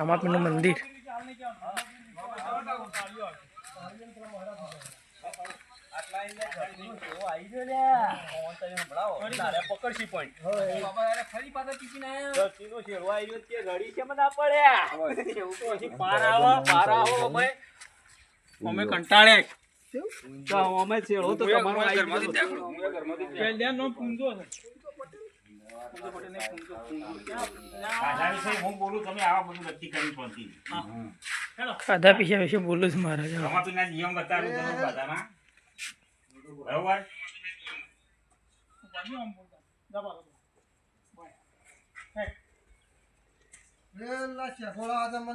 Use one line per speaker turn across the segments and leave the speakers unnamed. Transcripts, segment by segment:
રામાપીરનું મંદિર.
અમે
અમે કંટાળ્યા
અમે છે તો તમારો
ઘરમાંથી છે
આના વિશે બોલું
છું
મારા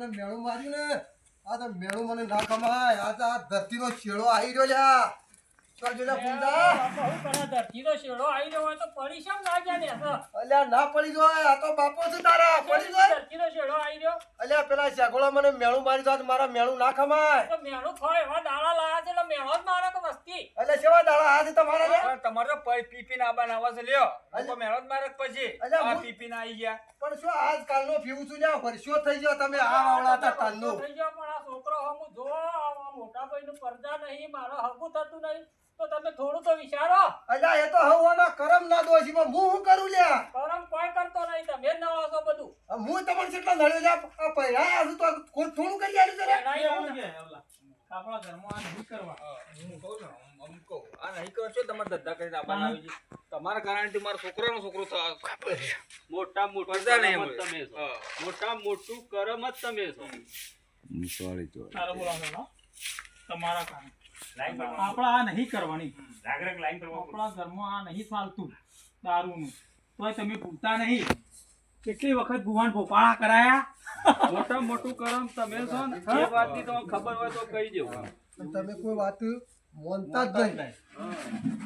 મેળું માર્યું ને આ તો મેળું મને ના કમાય. આ તો આ ધરતીનો
શેડો આવી રહ્યો શેમ ના ગયા બેસો?
અલ્યા ના પડી જાય આ તો બાપો છે તારા પડી જાય
ધરતીનો શેડો આવી રહ્યો.
અલ્યા પેલા શેફોડા મને મેળું મારી દો મારા મેળું ના કમાય
તો મેણું ખોય એવા દાડા લાયા છે એટલે મેણો જ મારે કે વસ્તી.
અલ્યા સેવા દાડા આ છે તમારા લે?
તમારે તો પીપી ના આવાજ લ્યો. તો મેળો જ મારે પછી.
અલ્યા,
આ પીપી ના આઈ ગયા.
પણ શું આજકાલનો ફીવું છું લ્યા વર્ષો થઈ ગયો તમે આ વાવડા હતા તાનનું
થઈ ગયો પણ આ છોકરો હમું જો આ ભાઈ નું પડદા નહીં મારે હગું થતું નહીં તો તમે થોડું તો વિચારો.
અલ્યા એ તો હવાના કરમ ના દોશીમાં હું શું કરું લ્યા?
કરમ કોઈ કરતો નહીં તમે જ નવા છો બધું.
હું તમને કેટલા નડ્યો લ્યા આ પહેલા છું તો થોડું કરી આલ્યું છે લે.
એનાય એવું ને. આપણા ઘરમાં આ નહીં કરવા.
હું કહું ને આમ કહું. આ નહીં કરો છો તમારે ધંધા કરીને આબાના આવી છે. તમારા કારણથી મારા છોકરાનો છોકરો મોટા મોટા મોટું તમે મોટા મોટું કરમ જ તમે છો.
તારે બોલાવવાનો ના? તમારા કામ.
લાઈન પર
આપણા આ નહીં કરવાની.
જાગરક લાઈન પર
આપણા ઘરમાં આ નહીં ચાલતું. દારૂનું. તોય તમે પૂછતા નહીં. કેટલી વખત ભુવાન ભોપાળા કરાયા?
મોટા મોટું કરમ તમે છો ને એ વાતની તમને ખબર હોય તો કહી દેવું.
તમે કોઈ વાત મોનતા જ નહીં.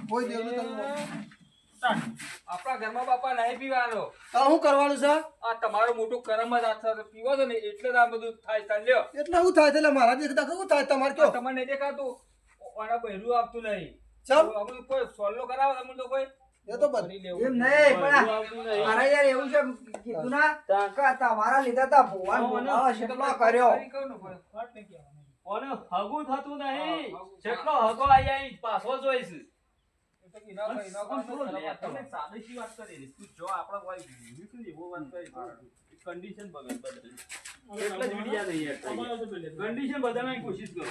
કોઈ દેવનું તમે
આપણા ઘરમાં બાપા નહીં પીવાનો.
તો શું કરવાનું છે?
આ તમારો મોટો કરમ જ આ પીવો છો ને એટલે જ આ બધું થાય છે. લ્યો.
એટલે શું થાય એટલે મારા દેખતા શું થાય તમારે કયો?
તમને નહીં દેખાતું. આના પહેલું આવતું નહીં.
ચમ.
અમુક કોઈ સોલ્લો કરાવો તમને તો કોઈ?
એ તો બધ
લેવું.
એમ નહીં, પણ. મારે યાર એવું છે કીધું ના કે તમારા લીધે તો ભગવાન ભોળાઓ કેટલો કર્યો.
ઓને હગું થતું નહીં. જેટલો હગો આઈ આઈ પાછો જોઈશ. કન્ડિશન બદલવાની કોશિશ કરો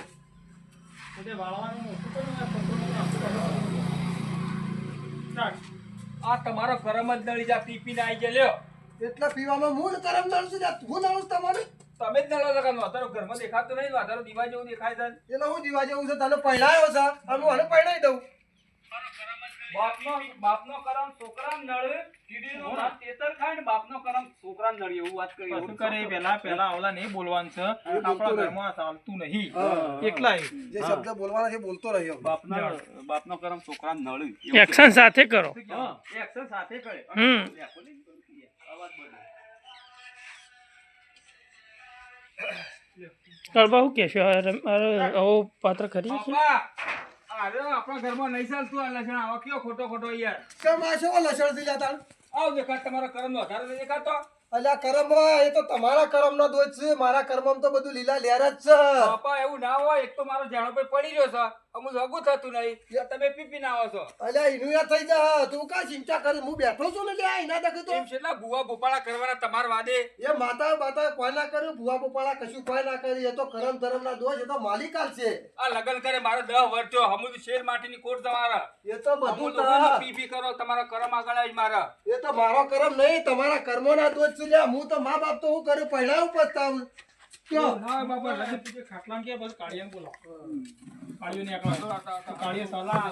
આ
તમારો કરમ જ નળી જા પીપી ને આઈ ગયો
એટલે પીવામાં હું ને કરમ નળું છું હું નળું તમારે.
તમે જ નળો લગાડો અત્યારે ઘરમાં દેખાતો નહીં અત્યારે દીવા જેવું દેખાય છે.
એટલે હું દીવા જેવું છે તને પહેરાયો છે. અને હું આને પહેરાઈ દઉં.
બાપનો બાપનો કરમ છોકરાને નળે કીડીનો ભાત તેતર ખાય ને બાપનો કરમ છોકરાને નળે એવું વાત કરી
શું કરે પેલા પેલા આવલા નહીં બોલવાનું છે. આપણા ઘરમાં ચાલતું નહીં. એકલા
જે શબ્દ બોલવાના છે બોલતો રહ્યો
બાપનો બાપનો કરમ છોકરાને નળે
એક્શન સાથે કરો.
હા એક્શન સાથે કરે.
હમ.
અવાજ બોલે
કળબા પાત્ર
ખરી અરે આપણા ઘરમાં નહીં ચાલતું આ લક્ષણ આવા કયો ખોટો ખોટો યાર.
કેમ આ શું લસણથી જતા?
આવ દેખાડ તમારો કરમ નો વધારે નહીં દેખાતો
અલ્યા કરમ એ તો તમારા કરમ નો દોષ છે. મારા કર્મમાં તો બધું લીલા લેર જ છે.
બાપા એવું ના હોય એક તો મારો જાણો ભાઈ પડી રહ્યો છે. અમુક હગું થતું નહીં. તમે પીપી ના આવો છો.
અલ્યા એનું થઈ જા. તું કા ચિંતા કરે? હું બેઠો છું ને લ્યા એના દેખે તો.
એમ છેલ્લા ભૂવા ભોપાળા કરવાના તમાર વાદે?
એ માતા માતા કોઈ ના કર્યું ભૂવા ભોપાળા કશું કોઈ ના કરી. એ તો કરમ ધરમ ના દોષ એ તો માલિકાલ છે.
આ લગન કરે મારો દહ વર્ષ થયો. હમું શેર માટીની કોટ તમારા.
એ તો બધું
પીપી કરો તમારો કરમ આગળ આવી મારા.
એ તો મારો કરમ નહીં તમારા કર્મો ના દોષ છે લ્યા. હું તો મા બાપ તો હું કરું પહેલાવું પસ્તાવું. કયો?
ના બાપા લગન પૂછે ખાટલા કે બસ કાળિયાને બોલાવો. સલાહ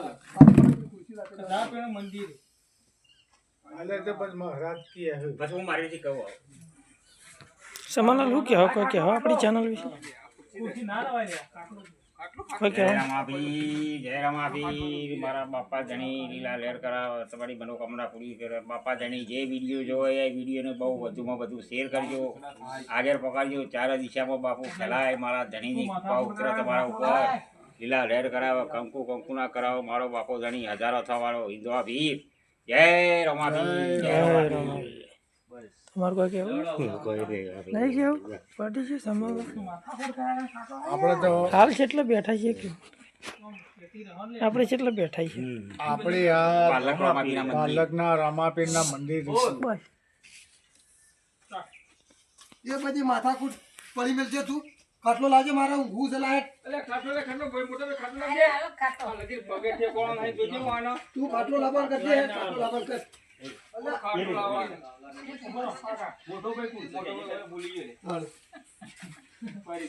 મંદિર.
બસ હું કહું
કોઈ કહેવા આપણી ચેનલ વિશે.
ખુરશી ના રવાય
કોઈ
જય
કહેવા
જય રામાભી. મારા બાપા ધણી લીલા લેર કરાવ તમારી મનોકામના પૂરી કરે. બાપા જણી જે વીડિયો જોવો એ વિડીયોને બહુ વધુમાં વધુ શેર કરજો. આગળ પકડજો. ચારે દિશામાં બાપુ ફેલાય. મારા ધણીની કૃપા ઉતરે તમારા ઉપર. લીલા રેડ કરાવો કંકુ કંકુના કરાવો મારો બાપો ધણી હજારો થવાળો હિન્દવા ભીર જય રમાભી જય
જય
રમાભી
રમાભી.
કોઈ
નહીં.
કેવું છે
આપણે તો
હાલ કેટલા બેઠા છે કે આપણે કેટલા બેઠા છે
આપણે આ
પાલક રામાપીરના મંદિર.
પાલકના રામાપીરના મંદિર એ બધી માથાકૂટ પડી મેલશે તું. ખાટલો લાગે મારા ઊંઘવું છે લાયક
એટલે ખાટલો લે, ખાટલો, ભાઈ, મોટો ખાટલો લાવજે. આ લગી પગે ઠેકોણો નહીં, જોજે આનો.
તું ખાટલો લાવવાનું કરજે ખાટલો લાવવાનું કર
ખાટલો લાવવાનો. મોટો ભાઈ, મોટો ભાઈ ભૂલી ગયો.